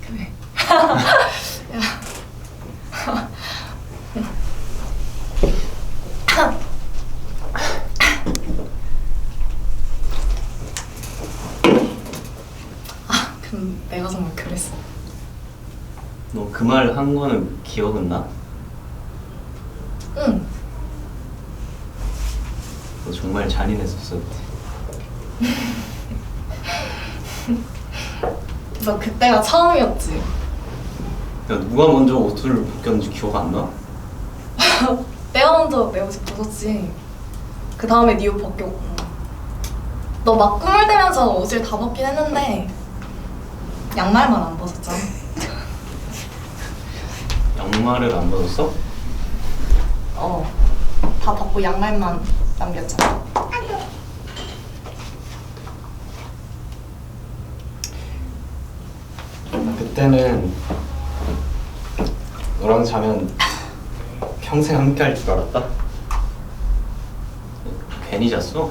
그래. 아, 그럼 내가 정말 그랬어. 너 그 말 한 거는 기억은 나? 응. 너 정말 잔인했었어 그때. 너 그때가 처음이었지. 야 누가 먼저 옷을 벗겼는지 기억 안 나? 내가 먼저 내 옷을 벗었지. 그 다음에 네 옷 벗겼고. 너 막 꿈을 대면서 옷을 다 벗긴 했는데 양말만 안 벗었잖아. 양말을 안 벗었어? 어. 다 벗고 양말만 남겼잖아. 그때는 너랑 자면 평생 함께 할 줄 알았다. 괜히 잤어?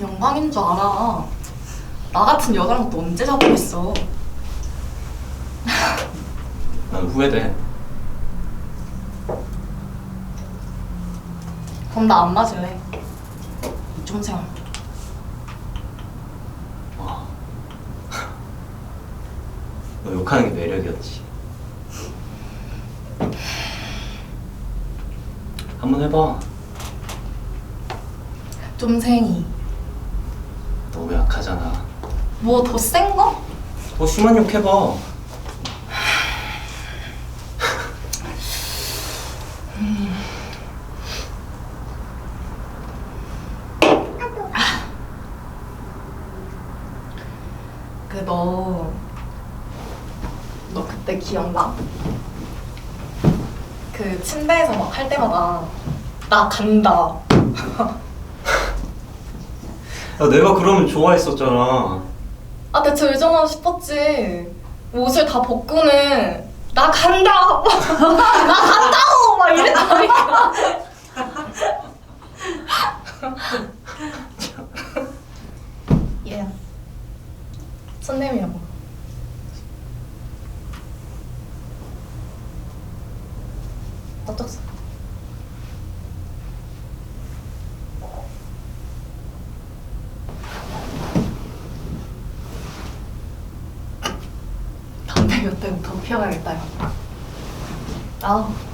영광인 줄 알아. 나 같은 여자랑 또 언제 자보겠어. 난 후회돼. 그럼 나 안 맞을래. 좀 세워. 와. 너 욕하는 게 매력이었지. 한번 해봐. 좀 생이. 너무 약하잖아. 뭐 더 센 거? 더 심한 욕 해봐. 그 너. 너 그때 기억나? 그 침대에서 막 할 때마다 나 간다. 야, 내가 그러면 좋아했었잖아. 아 대체 왜 저러나 싶었지. 옷을 다 벗고는 나 간다. 나 간다고 막 이랬다니까. 손 내밀어봐. 어떡어? 담배 몇 대는 더 피워야겠다. 야. 아우.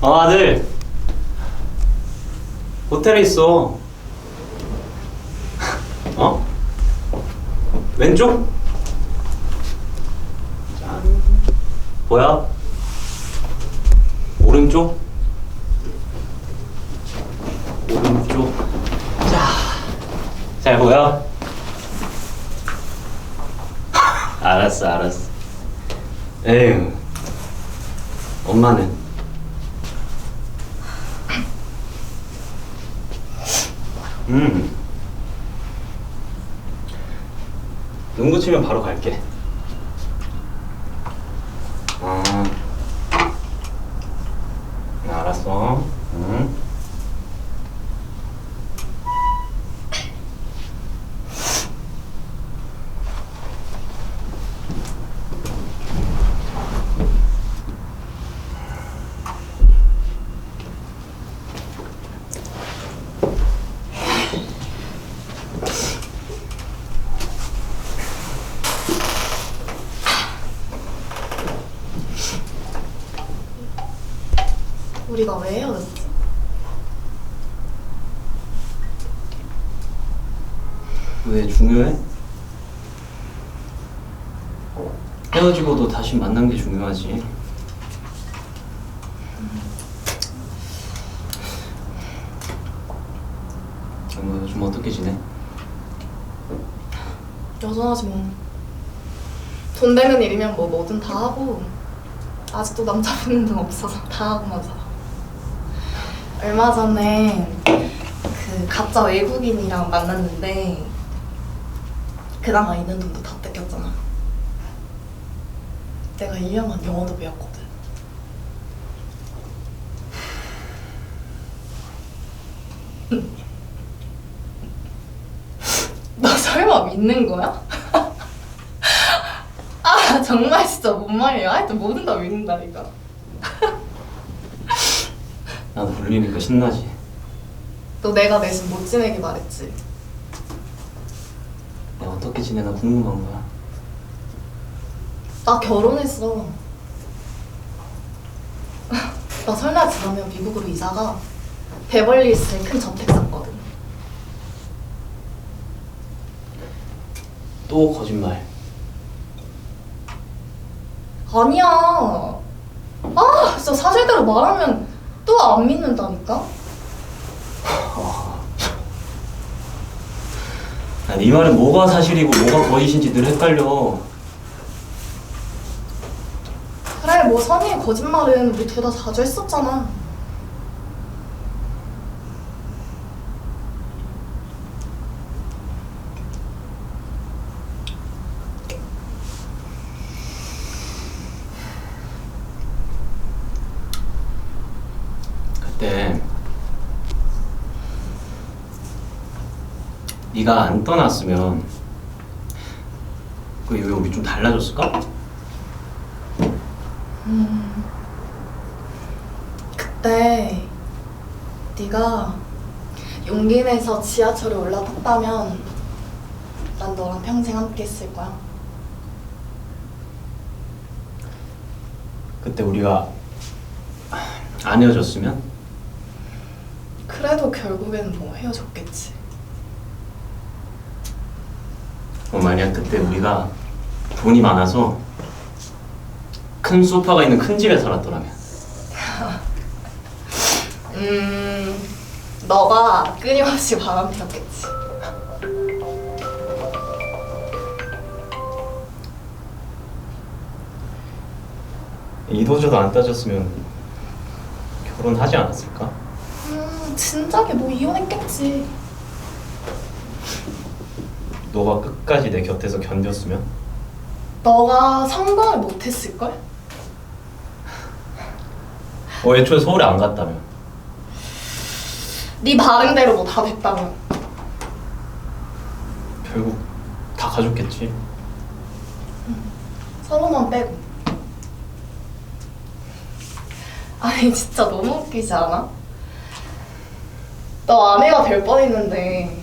어, 아들. 호텔에 있어. 어? 왼쪽? 짠. 보여? 오른쪽? 오른쪽. 자. 잘 보여? 알았어, 알았어. 에휴. 엄마는? 음. 눈 붙이면 바로 갈게. 아. 알았어. 응. 우리가 왜 헤어졌지? 왜 중요해? 헤어지고도 다시 만난 게 중요하지. 뭐 요즘 어떻게 지내? 여전하지 뭐. 돈 되는 일이면 뭐 뭐든 다 하고 아직도 남자 붙는 등 없어서 다 하고만 살아. 얼마 전에 그 가짜 외국인이랑 만났는데 그나마 있는 돈도 다 뺏겼잖아. 내가 1년간 영어도 배웠거든. 너 설마 믿는 거야? 아 정말 진짜 뭔 말이야? 하여튼 뭐든 다 믿는다니까. 나도 불리니까 신나지. 너 내가 대신 못 지내게 말했지. 어떻게 지내나 궁금한 거야. 나 결혼했어. 나 설날 지나면 미국으로 이사가 베벌리힐스에 큰 저택 샀거든. 또 거짓말. 아니야. 아, 진짜 사실대로 말하면 또 안 믿는다니까? 아, 네 말은 뭐가 사실이고 뭐가 거짓인지 늘 헷갈려. 그래, 뭐 선의의 거짓말은 우리 둘 다 자주 했었잖아. 그때 네가 안 떠났으면 그왜 우리 좀 달라졌을까? 그때 네가 용기 내서 지하철에 올라탔다면 난 너랑 평생 함께 했을 거야. 그때 우리가 안 헤어졌으면 그래도 결국엔 뭐 헤어졌겠지. 어, 만약 그때 우리가 돈이 많아서 큰 소파가 있는 큰 집에 살았더라면 음, 너가 끊임없이 바람 피웠겠지. 이도저도 안 따졌으면 결혼하지 않았을까? 음, 진작에 뭐 이혼했겠지. 너가 끝까지 내 곁에서 견뎠으면 너가 성공을 못했을걸? 어, 애초에 서울에 안 갔다며 네 바른대로 뭐 다 됐다면. 결국 다 가졌겠지 서로만 빼고. 아니 진짜 너무 웃기지 않아? 너 아내가 될 뻔했는데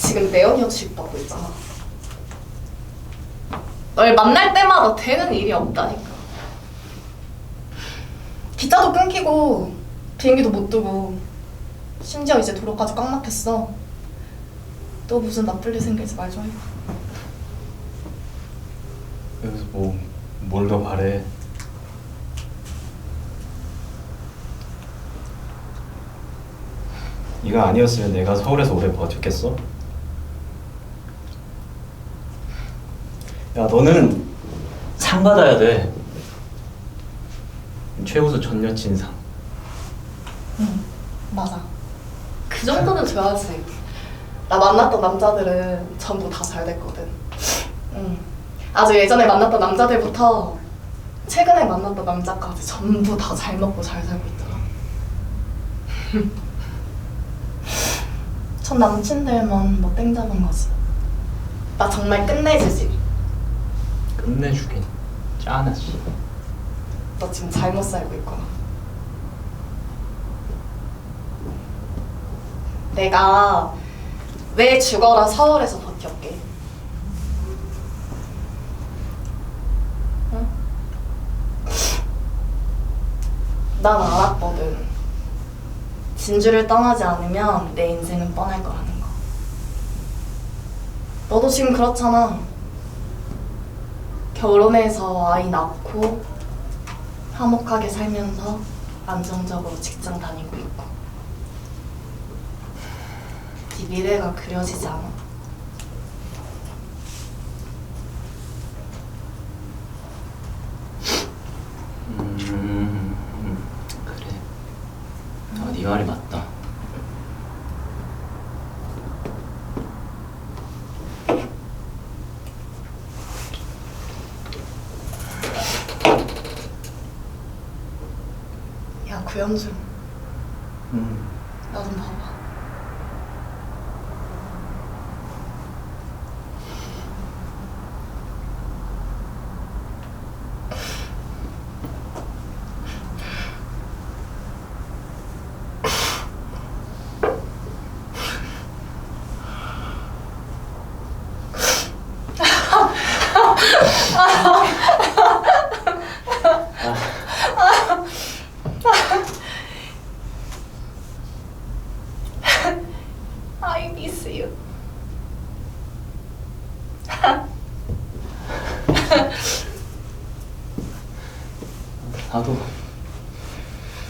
지금 내 언니 취급받고 있잖아. 널 만날 때마다 되는 일이 없다니까. 기차도 끊기고 비행기도 못 뜨고 심지어 이제 도로까지 꽉 막혔어. 또 무슨 나쁠 일 생길지 말 좀 해봐. 여기서 뭐 뭘 더 바래 네가 아니었으면 내가 서울에서 오래 버텼겠어? 야 너는 상 받아야 돼 최우수 전 여친상 응, 맞아. 그 정도는 줘야지. 나 만났던 남자들은 전부 다 잘 됐거든. 응. 아주 예전에 만났던 남자들부터 최근에 만났던 남자까지 전부 다 잘 먹고 잘 살고 있더라. 전 남친들만 뭐 땡잡은 거지. 나 정말 끝내주지. 끝내 주긴 짠하지 너 지금 잘못 살고 있구나. 내가 왜 죽어라 서울에서 버텼게? 응? 난 알았거든. 진주를 떠나지 않으면 내 인생은 뻔할 거라는 거. 너도 지금 그렇잖아. 결혼해서 아이 낳고 화목하게 살면서 안정적으로 직장 다니고 있고. 네 미래가 그려지지 않아. 음, 음, 그래. 아, 네 말이 맞다. 야 구현준, 음, 나 좀 봐봐. I miss you. 나도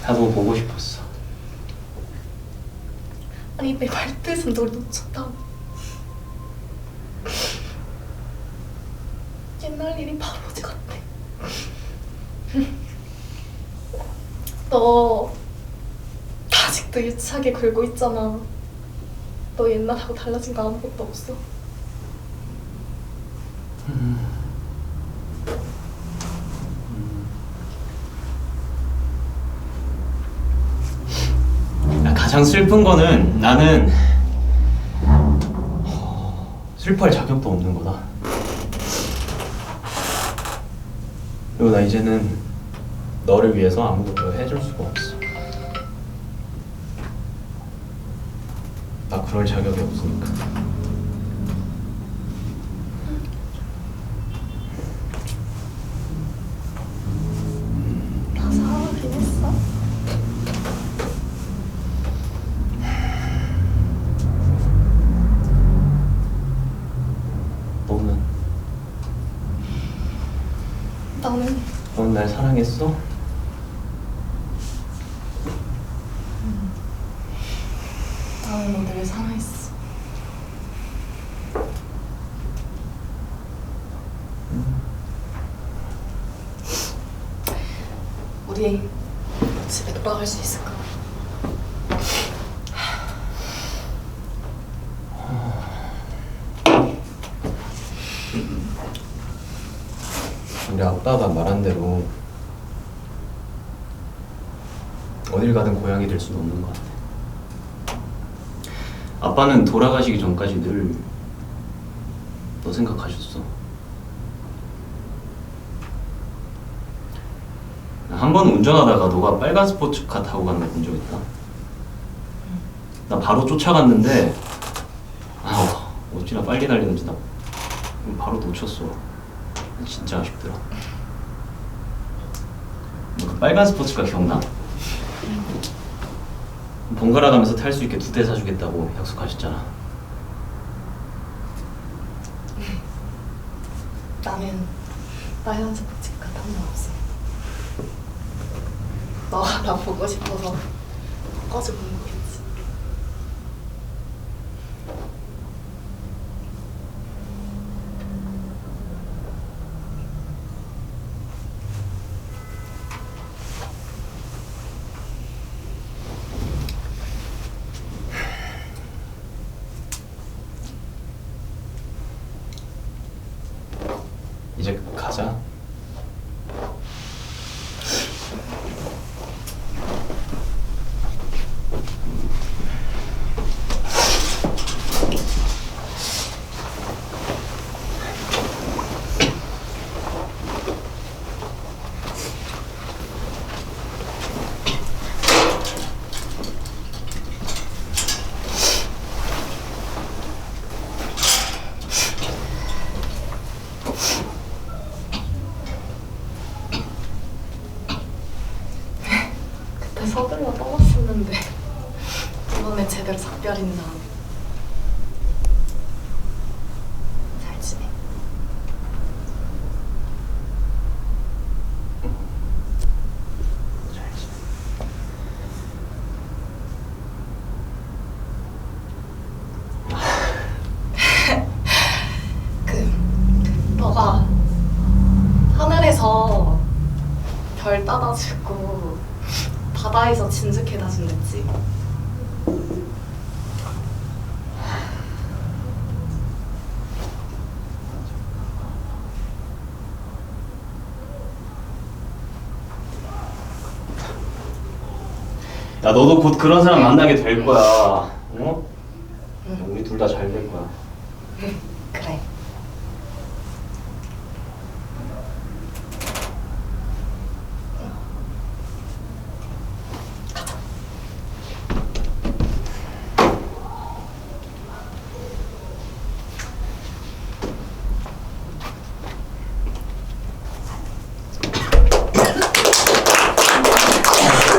나도 보고 싶었어. 내 말뜻은 널 놓쳤다고. 옛날 일이 바로 어제 같아. 너 아직도 유치하게 굴고 있잖아. 너 옛날하고 달라진 거 아무것도 없어. 가장 슬픈 거는 나는 슬퍼할 자격도 없는 거다. 그리고 나 이제는 너를 위해서 아무것도 해줄 수가 없어. 나 그럴 자격이 없으니까. 나 사랑하긴 했어. 너는 나는 넌 날 사랑했어? 나는 너를 사랑했어. 우리 집에 돌아갈 수 있을까? 우리 아빠가 말한 대로 어딜 가든 고향이 될 수는 없는 것 같아. 아빠는 돌아가시기 전까지 늘 너 생각하셨어. 한 번 운전하다가 너가 빨간 스포츠카 타고 가는 거 본 적 있다. 나 바로 쫓아갔는데 아 어찌나 빨리 달리는지 나 바로 놓쳤어. 진짜 아쉽더라. 너그 빨간 스포츠카 기억나? 번갈아 가면서 탈 수 있게 두 대 사주겠다고 약속하셨잖아. 나는 빨간 스포츠카 탄적 없어. 너가 나 보고 싶어서 꺼져 본 거겠지. 이제 가자. 그때 서둘러 떠났었는데 이번엔 제대로 작별인 다 야 너도 곧 그런 사람 만나게 될 거야. 어? 우리 둘 다 잘 될 거야.